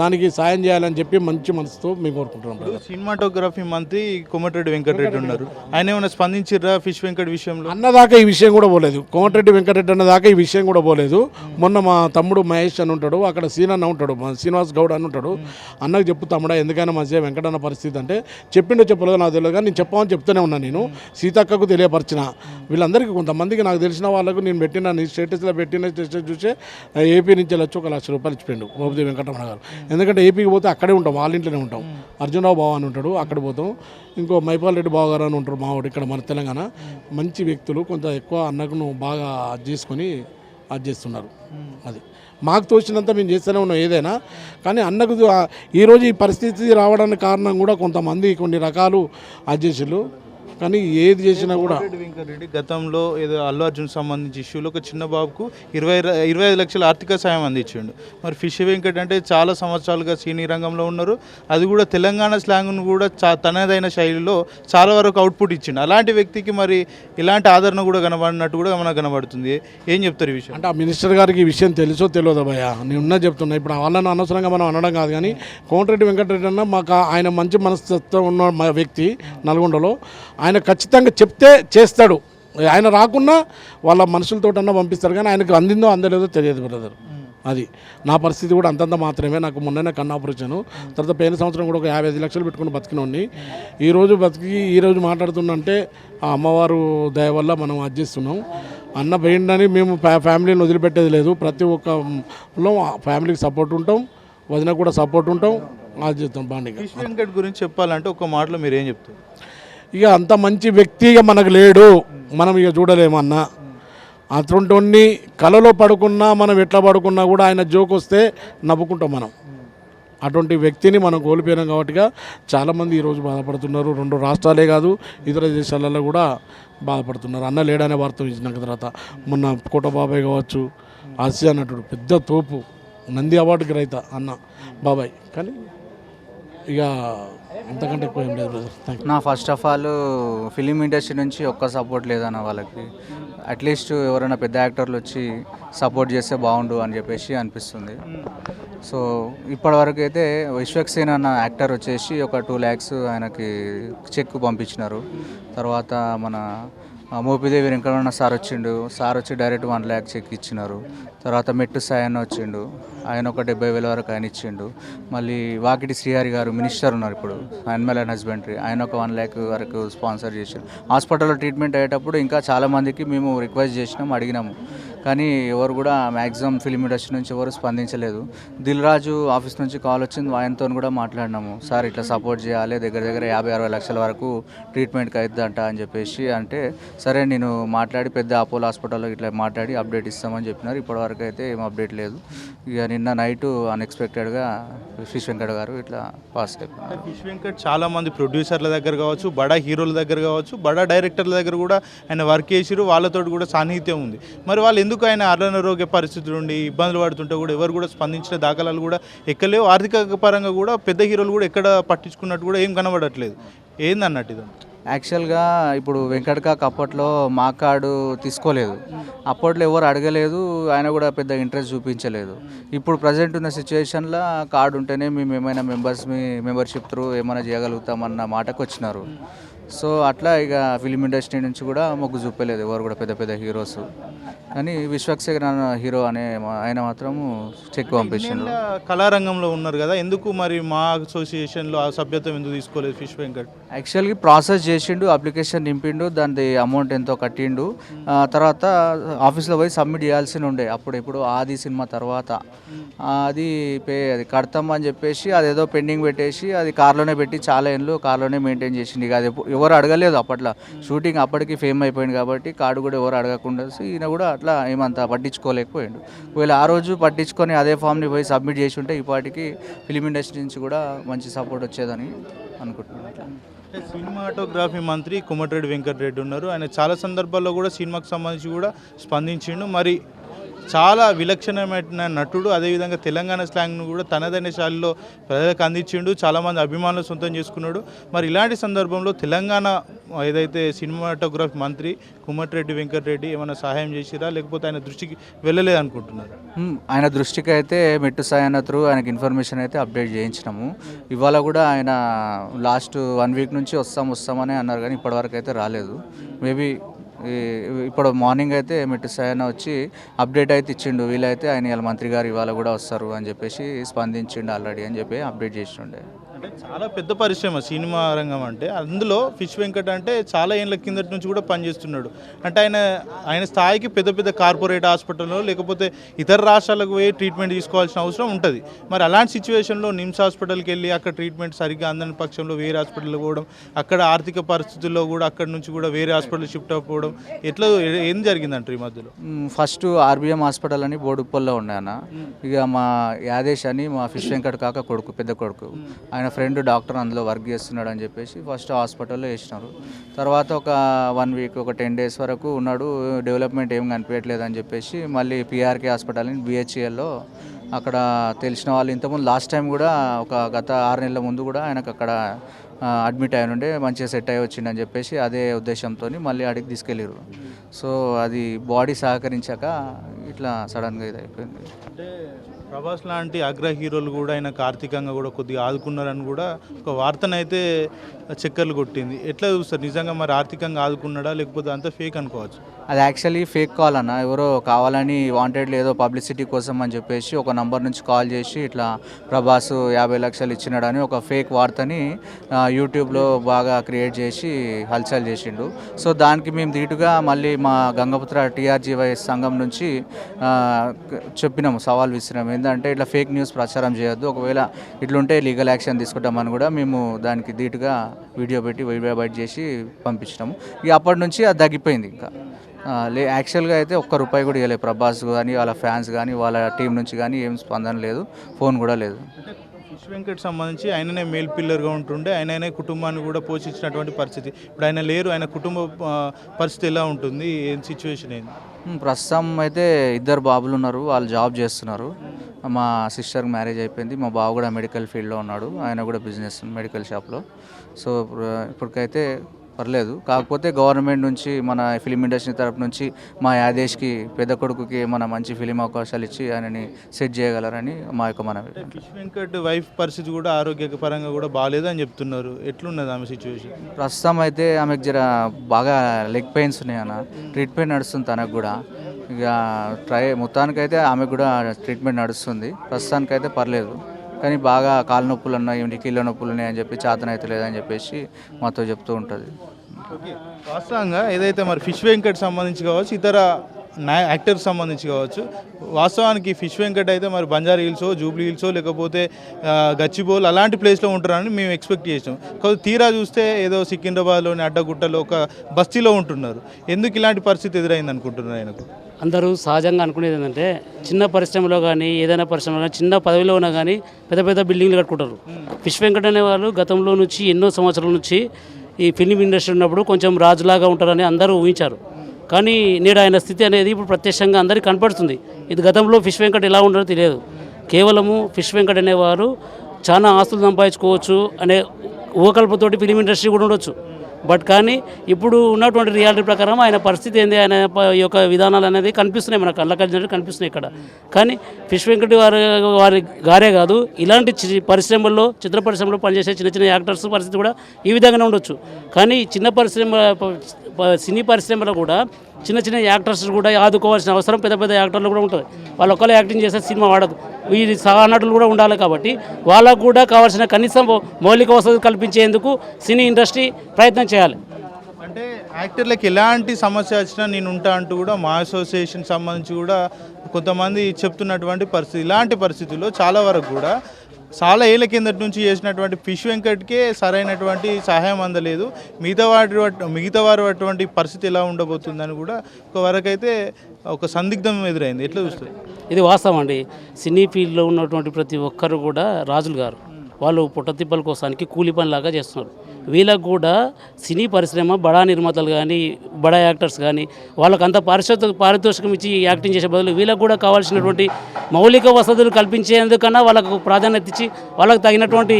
దానికి సాయం చేయాలని చెప్పి మంచి మనసుతో మేము కోరుకుంటున్నాం. సినిమాటోగ్రఫీ మంత్రి కోమటిరెడ్డి వెంకటరెడ్డి ఉన్నారు. ఆయన ఏమైనా స్పందించిర్రా ఫిష్ వెంకట్ విషయంలో? అన్నదాకా ఈ విషయం కూడా పోలేదు. కోమటిరెడ్డి వెంకటరెడ్డి అన్న దాకా ఈ విషయం కూడా పోలేదు. మొన్న మా తమ్ముడు మహేష్ అని ఉంటాడు అక్కడ సీన్ అన్న ఉంటాడు శ్రీనివాస్ గౌడ్ అని ఉంటాడు. అన్నకు చెప్పు తమ్ముడా ఎందుకైనా మంచిగా వెంకటన్న పరిస్థితి అంటే చెప్పిండో చెప్పలేదు నాకు తెలియదు కానీ నేను చెప్పమని చెప్తూనే ఉన్నాను నేను. సీతక్కకు తెలియపరిచిన వీళ్ళందరికీ కొంతమందికి నాకు తెలిసిన వాళ్ళకు నేను పెట్టిన నీ స్టేటస్లో పెట్టిన స్టేటస్ చూసే ఏపీ నుంచి వచ్చి ఒక లక్ష రూపాయలు ఇచ్చిపోయిండు. బాబుదేవి వెంకటరమణ గారు. ఎందుకంటే ఏపీకి పోతే అక్కడే ఉంటాం వాళ్ళ ఇంట్లోనే ఉంటాం. అర్జునరావు బావ అని ఉంటాడు అక్కడ పోతాం. ఇంకో మైపాల్ రెడ్డి బావ గారు అని ఉంటారు మావాడు ఇక్కడ మన తెలంగాణ. మంచి వ్యక్తులు కొంత ఎక్కువ అన్నకును బాగా అది చేసుకొని అది చేస్తున్నారు. అది. మాకు తోచినంత మేము చేస్తూనే ఉన్నాం ఏదైనా. కానీ అన్నకు ఈరోజు ఈ పరిస్థితి రావడానికి కారణం కూడా కొంతమంది కొన్ని రకాలు అది చేసిళ్ళు కానీ ఏది చేసినా కూడా. వెంకటరెడ్డి గతంలో ఏదో అల్లు అర్జున్ సంబంధించి ఇష్యూలో ఒక చిన్న బాబుకు ఇరవై ఇరవై ఐదు లక్షల ఆర్థిక సాయం అందించిండు. మరి ఫిష్ వెంకట్ అంటే చాలా సంవత్సరాలుగా సినీ రంగంలో ఉన్నారు. అది కూడా తెలంగాణ స్లాంగ్ను కూడా చా తనదైన శైలిలో చాలా వరకు అవుట్పుట్ ఇచ్చిండు. అలాంటి వ్యక్తికి మరి ఇలాంటి ఆదరణ కూడా కనబడినట్టు కూడా మనకు కనబడుతుంది? ఏం చెప్తారు ఈ విషయం? అంటే ఆ మినిస్టర్ గారికి ఈ విషయం తెలుసో తెలియదు భయ్య? నేను ఉన్నా చెప్తున్నా. ఇప్పుడు వాళ్ళని అనవసరంగా మనం అనడం కాదు కానీ కోమటిరెడ్డి వెంకటరెడ్డి అన్న మాకు ఆయన మంచి మనస్తత్వం ఉన్న వ్యక్తి నల్గొండలో. ఆయన ఖచ్చితంగా చెప్తే చేస్తాడు. ఆయన రాకున్నా వాళ్ళ మనుషులతోటన్నా పంపిస్తారు కానీ ఆయనకు అందిందో అందలేదో తెలియదు బ్రదర్. అది నా పరిస్థితి కూడా అంతంత మాత్రమే. నాకు మొన్ననే కన్ను ఆపరేషన్ తర్వాత పోయిన సంవత్సరం కూడా ఒక యాభై ఐదు లక్షలు పెట్టుకుని బతికినోడిని. ఈ రోజు బతికి ఈరోజు మాట్లాడుతున్నంటే ఆ అమ్మవారు దయ వల్ల మనం ఆర్జిస్తున్నాం. అన్న పోయిండని మేము ఫ్యా- ఫ్యామిలీని వదిలిపెట్టేది లేదు. ప్రతి ఒక్క ఫ్యామిలీకి సపోర్ట్ ఉంటాం. వదిన కూడా సపోర్ట్ ఉంటాం. అది చేస్తాం బాండింగ్ వెంకట్ గురించి చెప్పాలంటే ఒక మాటలో మీరు ఏం చెప్తారు? ఇక అంత మంచి వ్యక్తిగా మనకు లేడు. మనం ఇక చూడలేమన్నా అటువంటి కలలో పడుకున్నా మనం ఎట్లా పడుకున్నా కూడా ఆయన జోక్ వస్తే నవ్వుకుంటాం మనం. అటువంటి వ్యక్తిని మనం కోల్పోయినాం కాబట్టిగా చాలామంది ఈరోజు బాధపడుతున్నారు. రెండు రాష్ట్రాలే కాదు ఇతర దేశాలలో కూడా బాధపడుతున్నారు. అన్న లేడనే వార్త ఇచ్చిన తర్వాత. మొన్న కోట బాబాయ్ కావచ్చు ఆసియా నటుడు పెద్ద తోపు నంది అవార్డుకి రైత అన్న బాబాయ్. కానీ ఇక అంతకంటే ఎక్కువ ఏం లేదు బ్రదర్ నా first of all film industry నుంచి ఒక్క సపోర్ట్ లేదన్న వాళ్ళకి. అట్లీస్ట్ ఎవరైనా పెద్ద యాక్టర్లు వచ్చి సపోర్ట్ చేస్తే బాగుండు అని చెప్పేసి అనిపిస్తుంది. సో ఇప్పటివరకు అయితే విశ్వక్సేన్ అన్న యాక్టర్ వచ్చేసి ఒక టూ ల్యాక్స్ ఆయనకి చెక్ పంపించినారు. తర్వాత మన మోపిదేవి వెంకటరమణ సార్ వచ్చిండు. సార్ వచ్చి డైరెక్ట్ వన్ ల్యాక్ చెక్ ఇచ్చినారు. తర్వాత మెట్టు సాయి అన్న వచ్చిండు. ఆయన ఒక డెబ్బై వేల వరకు ఆయన ఇచ్చిండు. మళ్ళీ వాకిటి శ్రీహరి గారు మినిస్టర్ ఉన్నారు ఇప్పుడు అనిమల్ అండ్ హస్బెండరీ. ఆయన ఒక వన్ ల్యాక్ వరకు స్పాన్సర్ చేసిండు. హాస్పిటల్లో ట్రీట్మెంట్ అయ్యేటప్పుడు ఇంకా చాలామందికి మేము రిక్వెస్ట్ చేసినాం అడిగినాము. కానీ ఎవరు కూడా మ్యాక్సిమం ఫిలిం ఇండస్ట్రీ నుంచి ఎవరు స్పందించలేదు. దిల్ రాజు ఆఫీస్ నుంచి కాల్ వచ్చింది. ఆయనతో కూడా మాట్లాడినాము. సార్ ఇట్లా సపోర్ట్ చేయాలి. దగ్గర దగ్గర యాభై అరవై లక్షల వరకు ట్రీట్మెంట్కి అవుతుందంట అని చెప్పేసి అంటే సరే నేను మాట్లాడి పెద్ద అపోలో హాస్పిటల్లో ఇట్లా మాట్లాడి అప్డేట్ ఇస్తామని చెప్పినారు. ఇప్పటివరకు అయితే ఏం అప్డేట్ లేదు. ఇక నిన్న నైట్ అన్ఎక్స్పెక్టెడ్గా ఫిష్ వెంకట్ గారు ఇట్లా పాస్ అయిపోయినారు ఫిష్ వెంకట్ చాలామంది ప్రొడ్యూసర్ల దగ్గర కావచ్చు బడా హీరోల దగ్గర కావచ్చు బడా డైరెక్టర్ల దగ్గర కూడా ఆయన వర్క్ చేసిరు వాళ్ళతో కూడా సాన్నిహిత్యం ఉంది. మరి వాళ్ళు ఎందుకు ఆయన అనారోగ్య పరిస్థితులు ఉండి ఇబ్బందులు పడుతుంటే కూడా ఎవరు కూడా స్పందించిన దాఖలాలు కూడా ఎక్కలేవు. ఆర్థిక పరంగా కూడా పెద్ద హీరోలు కూడా ఎక్కడ పట్టించుకున్నట్టు కూడా ఏం కనబడట్లేదు. ఏందన్నట్టు ఇదంతా యాక్చువల్గా ఇప్పుడు వెంకటకాక్ అప్పట్లో మా కార్డు తీసుకోలేదు. అప్పట్లో ఎవరు అడగలేదు ఆయన కూడా పెద్ద ఇంట్రెస్ట్ చూపించలేదు. ఇప్పుడు ప్రజెంట్ ఉన్న సిచ్యువేషన్లో కార్డు ఉంటేనే మేము ఏమైనా మెంబర్స్ మీ మెంబర్షిప్ త్రూ ఏమైనా చేయగలుగుతామన్న మాటకు వచ్చినారు సో అట్లా ఇక ఫిలిం ఇండస్ట్రీ నుంచి కూడా మొగ్గు చూపలేదు ఎవరు కూడా పెద్ద పెద్ద హీరోస్. కానీ విశ్వక్సేన్ హీరో అనే ఆయన మాత్రము చెక్ ఇన్నేళ్ళ కళారంగంలో ఉన్నారు కదా ఎందుకు మరి మా అసోసియేషన్లో ఆ సభ్యత్వం ఎందుకు తీసుకోలేదు ఫిష్ వెంకట్? యాక్చువల్గా ప్రాసెస్ చేసిండు అప్లికేషన్ నింపిండు దాని అమౌంట్ ఎంతో కట్టిండు. ఆ, తర్వాత ఆఫీస్లో పోయి సబ్మిట్ చేయాల్సి ఉండే అప్పుడు ఇప్పుడు ఆది సినిమా తర్వాత. అది పే అది కడతాం అని చెప్పేసి అదేదో పెండింగ్ పెట్టేసి అది కార్లోనే పెట్టి చాలా ఏళ్ళు కార్లోనే మెయింటైన్ చేసిండు. ఇక అది ఎవరు అడగలేదు అప్పట్లో. షూటింగ్ అప్పటికి ఫేమ్ అయిపోయింది కాబట్టి కార్డు కూడా ఎవరు అడగకుండా ఈయన కూడా అట్లా ఏమంత పట్టించుకోలేకపోయిండు. ఒకవేళ ఆ రోజు పట్టించుకొని అదే ఫామ్ని పోయి సబ్మిట్ చేసి ఉంటే ఇప్పటికి ఫిలిం ఇండస్ట్రీ నుంచి కూడా మంచి సపోర్ట్ వచ్చేదని అనుకుంటున్నాను. అట్లా సినిమాటోగ్రఫీ మంత్రి కుమటిరెడ్డి వెంకటరెడ్డి ఉన్నారు. ఆయన చాలా సందర్భాల్లో కూడా సినిమాకు సంబంధించి కూడా స్పందించిండు. మరి చాలా విలక్షణమైన నటుడు. అదేవిధంగా తెలంగాణ స్లాంగ్ను కూడా తనదైన శైలిలో ప్రజలకు అందించిండు. చాలామంది అభిమానులు సొంతం చేసుకున్నాడు. మరి ఇలాంటి సందర్భంలో తెలంగాణ ఏదైతే సినిమాటోగ్రఫీ మంత్రి కుమటిరెడ్డి వెంకటరెడ్డి ఏమైనా సహాయం చేసిరా? లేకపోతే ఆయన దృష్టికి వెళ్ళలేదు అనుకుంటున్నారు? ఆయన దృష్టికి అయితే మెట్టు సాయన త్రూ ఆయనకి ఇన్ఫర్మేషన్ అయితే అప్డేట్ చేయించినాము. ఇవాళ కూడా ఆయన లాస్ట్ వన్ వీక్ నుంచి వస్తాం వస్తామని అన్నారు కానీ ఇప్పటివరకు అయితే రాలేదు. మేబీ ఇప్పుడు మార్నింగ్ అయితే మిట్టు సాయన వచ్చి అప్డేట్ అయితే ఇచ్చిండు. వీలైతే ఆయన ఇలా మంత్రి గారు ఇవాళ కూడా వస్తారు అని చెప్పేసి స్పందించిండు ఆల్రెడీ అని చెప్పి అప్డేట్ చేసిండే. అంటే చాలా పెద్ద పరిశ్రమ సినిమా రంగం అంటే. అందులో ఫిష్ వెంకట్ అంటే చాలా ఏళ్ళ కిందటి నుంచి కూడా పనిచేస్తున్నాడు. అంటే ఆయన ఆయన స్థాయికి పెద్ద పెద్ద కార్పొరేట్ హాస్పిటల్లో లేకపోతే ఇతర రాష్ట్రాలకు పోయి ట్రీట్మెంట్ తీసుకోవాల్సిన అవసరం ఉంటుంది. మరి అలాంటి సిచ్యువేషన్లో నిమ్స్ హాస్పిటల్కి వెళ్ళి అక్కడ ట్రీట్మెంట్ సరిగ్గా అందని పక్షంలో వేరే హాస్పిటల్కి పోవడం అక్కడ ఆర్థిక పరిస్థితుల్లో కూడా అక్కడ నుంచి కూడా వేరే హాస్పిటల్ షిఫ్ట్ అయిపోవడం ఎట్లా ఏం జరిగిందంటారు ఈ మధ్యలో. ఫస్ట్ ఆర్బిఎం హాస్పిటల్ అని బోడుప్పల్లో ఉన్నాయన్న. ఇక మా యాదేశ్ అని మా ఫిష్ వెంకట్ కాక కొడుకు పెద్ద కొడుకు. ఆయన ఫ్రెండ్ డాక్టర్ అందులో వర్క్ చేస్తున్నాడు అని చెప్పేసి ఫస్ట్ హాస్పిటల్లో వేసినారు. తర్వాత ఒక వన్ వీక్ ఒక టెన్ డేస్ వరకు ఉన్నాడు. డెవలప్మెంట్ ఏం కనిపించట్లేదు అని చెప్పేసి మళ్ళీ పిఆర్కే హాస్పిటల్ అని బిహెచ్ఎల్లో అక్కడ తెలిసిన వాళ్ళు ఇంతకుముందు లాస్ట్ టైం కూడా ఒక గత ఆరు నెలల ముందు కూడా ఆయనకు అక్కడ అడ్మిట్ అయి ఉండే మంచిగా సెట్ అయ్యి వచ్చిండని చెప్పేసి అదే ఉద్దేశంతో మళ్ళీ అడిగి తీసుకెళ్ళారు. సో అది బాడీ సహకరించాక ఇట్లా సడన్గా ఇది అయిపోయింది. అంటే ప్రభాస్ లాంటి అగ్ర హీరోలు కూడా ఆయనకు ఆర్థికంగా కూడా కొద్దిగా ఆదుకున్నారని కూడా ఒక వార్తనైతే చక్కర్లు కొట్టింది. ఎట్లా చూస్తారు? నిజంగా మరి ఆర్థికంగా ఆదుకున్నాడా? లేకపోతే అంత ఫేక్ అనుకోవచ్చు? అది యాక్చువల్లీ ఫేక్ కాల్ అన్న. ఎవరో కావాలని వాంటెడ్ లేదో పబ్లిసిటీ కోసం అని చెప్పేసి ఒక నంబర్ నుంచి కాల్ చేసి ఇట్లా ప్రభాస్ యాభై లక్షలు ఇచ్చినాడని ఒక ఫేక్ వార్తని యూట్యూబ్లో బాగా క్రియేట్ చేసి హల్చల్ చేసిండు. సో దానికి మేము ధీటుగా మళ్ళీ మా గంగపుత్ర టీఆర్జీవై సంఘం నుంచి చెప్పినాము సవాల్ విసిరాము. ఏంటంటే ఇట్లా ఫేక్ న్యూస్ ప్రచారం చేయొద్దు. ఒకవేళ ఇట్లుంటే లీగల్ యాక్షన్ తీసుకుంటామని కూడా మేము దానికి ధీటుగా వీడియో పెట్టి వీడియో బయట చేసి పంపించినాము. ఇక అప్పటి నుంచి అది తగ్గిపోయింది ఇంకా. లే యాక్చువల్గా అయితే ఒక్క రూపాయి కూడా ఇవ్వలేదు. ప్రభాస్ కానీ వాళ్ళ ఫ్యాన్స్ కానీ వాళ్ళ టీం నుంచి కానీ ఏం స్పందన లేదు. ఫోన్ కూడా లేదు. ఫిష్ వెంకట్ సంబంధించి ఆయననే మేల్ పిల్లర్గా ఉంటుండే. ఆయననే కుటుంబాన్ని కూడా పోషించినటువంటి పరిస్థితి. ఇప్పుడు ఆయన లేరు. ఆయన కుటుంబ పరిస్థితి ఎలా ఉంటుంది? ఏం సిచ్యువేషన్ ఏంది? ప్రస్తుతం అయితే ఇద్దరు బాబులు ఉన్నారు. వాళ్ళు జాబ్ చేస్తున్నారు. మా సిస్టర్ మ్యారేజ్ అయిపోయింది. మా బావ కూడా మెడికల్ ఫీల్డ్లో ఉన్నాడు. ఆయన కూడా బిజినెస్ మెడికల్ షాప్లో సో ఇప్పుడు- ఇప్పటికైతే పర్లేదు. కాకపోతే గవర్నమెంట్ నుంచి మన ఫిలిం ఇండస్ట్రీ తరపు నుంచి మా యాదేష్కి పెద్ద కొడుకుకి మన మంచి ఫిలిం అవకాశాలు ఇచ్చి ఆయనని సెట్ చేయగలరని మా యొక్క మనవి. వెంకట్ వైఫ్ పరిస్థితి కూడా ఆరోగ్యపరంగా కూడా బాగాలేదు అని చెప్తున్నారు. ఎట్లున్నది ఆమె సిచ్యువేషన్ ప్రస్తుతం అయితే ఆమెకు జర బాగా లెగ్ పెయిన్స్ ఉన్నాయి అన్న. ట్రీట్మెంట్ నడుస్తుంది తనకు కూడా. ఇక ట్రై మొత్తానికైతే ఆమెకు కూడా ట్రీట్మెంట్ నడుస్తుంది. ప్రస్తుతానికైతే పర్లేదు. కానీ బాగా కాళ్ళ నొప్పులు ఉన్నాయి కీళ్ళ నొప్పులు ఉన్నాయి అని చెప్పి చేతన అయితే లేదని చెప్పేసి మాతో చెప్తూ ఉంటుంది. ఓకే. వాస్తవంగా ఏదైతే మరి ఫిష్ వెంకట్ సంబంధించి కావచ్చు ఇతర నా యాక్టర్స్ సంబంధించి కావచ్చు వాస్తవానికి ఫిష్ వెంకట్ అయితే మరి బంజారా హిల్సో జూబ్లీ హిల్సో లేకపోతే గచ్చిబోల్ గచ్చిబౌల్ అలాంటి ప్లేస్లో ఉంటారని మేము ఎక్స్పెక్ట్ చేసాం. కాదు తీరా చూస్తే ఏదో సికింద్రాబాద్లోని అడ్డగుట్టలో ఒక బస్తీలో ఉంటున్నారు. ఎందుకు ఇలాంటి పరిస్థితి ఎదురైంది అనుకుంటున్నారు ఆయనకు? అందరూ సహజంగా అనుకునేది ఏంటంటే చిన్న పరిశ్రమలో కానీ ఏదైనా పరిశ్రమలో కానీ చిన్న పదవిలో ఉన్నా కానీ పెద్ద పెద్ద బిల్డింగ్లు కట్టుకుంటారు. ఫిష్ వెంకట్ అనే వాళ్ళు గతంలో నుంచి ఎన్నో సంవత్సరాల నుంచి ఈ ఫిలిం ఇండస్ట్రీ ఉన్నప్పుడు కొంచెం రాజులాగా ఉంటారని అందరూ ఊహించారు. కానీ నేడు ఆయన స్థితి అనేది ఇప్పుడు ప్రత్యక్షంగా అందరికీ కనపడుతుంది. ఇది గతంలో ఫిష్ వెంకట్ ఎలా ఉండదో తెలియదు. కేవలము ఫిష్ వెంకట్ అనేవారు చాలా ఆస్తులు సంపాదించుకోవచ్చు అనే ఊకల్పతోటి ఫిలిం ఇండస్ట్రీ కూడా ఉండొచ్చు. బట్ కానీ ఇప్పుడు ఉన్నటువంటి రియాలిటీ ప్రకారం ఆయన పరిస్థితి ఏంది ఆయన యొక్క విధానాలు అనేది కనిపిస్తున్నాయి మన కళ్ళ కలిసినట్టు కనిపిస్తున్నాయి ఇక్కడ. కానీ ఫిష్ వెంకటి వారి వారి గారే కాదు ఇలాంటి చి- పరిశ్రమల్లో చిత్ర పరిశ్రమలో పనిచేసే చిన్న చిన్న యాక్టర్స్ పరిస్థితి కూడా ఈ విధంగానే ఉండొచ్చు. కానీ చిన్న పరిశ్రమ సినీ పరిశ్రమలో కూడా చిన్న చిన్న యాక్టర్స్ కూడా ఆదుకోవాల్సిన అవసరం పెద్ద పెద్ద యాక్టర్లు కూడా ఉంటుంది. వాళ్ళు ఒక్కరే యాక్టింగ్ చేస్తే సినిమా వాడదు. ఈ సహా నటులు కూడా ఉండాలి కాబట్టి వాళ్ళకు కూడా కావాల్సిన కనీసం మౌలిక వసతులు కల్పించేందుకు సినీ ఇండస్ట్రీ ప్రయత్నం చేయాలి. అంటే యాక్టర్లకు ఎలాంటి సమస్య వచ్చినా నేను ఉంటా అంటూ కూడా మా అసోసియేషన్ సంబంధించి కూడా కొంతమంది చెప్తున్నటువంటి పరిస్థితి ఇలాంటి పరిస్థితుల్లో చాలా వరకు కూడా చాలా ఏళ్ళ కిందటి నుంచి చేసినటువంటి ఫిష్ వెంకట్కే సరైనటువంటి సహాయం అందలేదు. మిగతా వాటి మిగతా వారు అటువంటి పరిస్థితి ఎలా ఉండబోతుందని కూడా ఒక వరకైతే ఒక సందిగ్ధం ఎదురైంది. ఎట్లా చూస్తారు? ఇది వాస్తవం అండి. సినీ ఫీల్డ్లో ఉన్నటువంటి ప్రతి ఒక్కరు కూడా రాజులు గారు. వాళ్ళు పుట్టతిప్పల కోసానికి కూలి పనిలాగా చేస్తున్నారు. వీళ్ళకు కూడా సినీ పరిశ్రమ బడా నిర్మాతలు కానీ బడా యాక్టర్స్ కానీ వాళ్ళకి అంత పారితోషిక పారితోషికం ఇచ్చి యాక్టింగ్ చేసే బదులు వీళ్ళకు కూడా కావాల్సినటువంటి మౌలిక వసతులు కల్పించేందుకన్నా వాళ్ళకు ప్రాధాన్యత ఇచ్చి వాళ్ళకు తగినటువంటి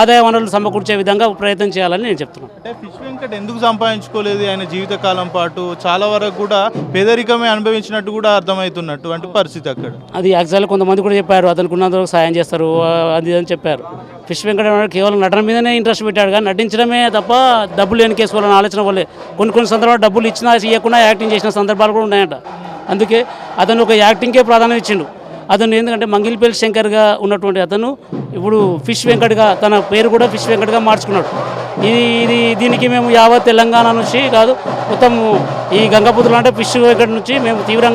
ఆదాయ వనరులు సమకూర్చే విధంగా ప్రయత్నం చేయాలని నేను చెప్తున్నాను. అంటే ఫిష్ వెంకట్ ఎందుకు సంపాదించుకోలేదు? ఆయన జీవితకాలం పాటు చాలా వరకు కూడా పేదరికమే అనుభవించినట్టు కూడా అర్థమవుతున్నట్టు అంటే పరిస్థితి అక్కడ. అది యాక్చువల్గా కొంతమంది కూడా చెప్పారు అతనికి ఉన్నంత వరకు సాయం చేస్తారు అది అని చెప్పారు. ఫిష్ వెంకటరమణ కేవలం నటన మీదనే ఇంట్రెస్ట్ పెట్టాడు కానీ నటించడమే తప్ప డబ్బులు వెనకేసుకోవాలని ఆలోచన వల్లే. కొన్ని కొన్ని సందర్భాలు డబ్బులు ఇచ్చినా ఇవ్వకుండా యాక్టింగ్ చేసిన సందర్భాలు కూడా ఉన్నాయంట. అందుకే అతను ఒక యాక్టింగ్కే ప్రాధాన్యం ఇచ్చిండు. అతను ఎందుకంటే మంగిలిపల్లి శంకర్గా ఉన్నటువంటి అతను ఇప్పుడు ఫిష్ వెంకట్గా తన పేరు కూడా ఫిష్ వెంకట్గా మార్చుకున్నాడు. ఇది ఇది దీనికి మేము యావత్ తెలంగాణ నుంచి కాదు మొత్తం ఈ గంగపుత్రులు అంటే ఫిష్ వెంకట్ నుంచి మేము తీవ్రంగా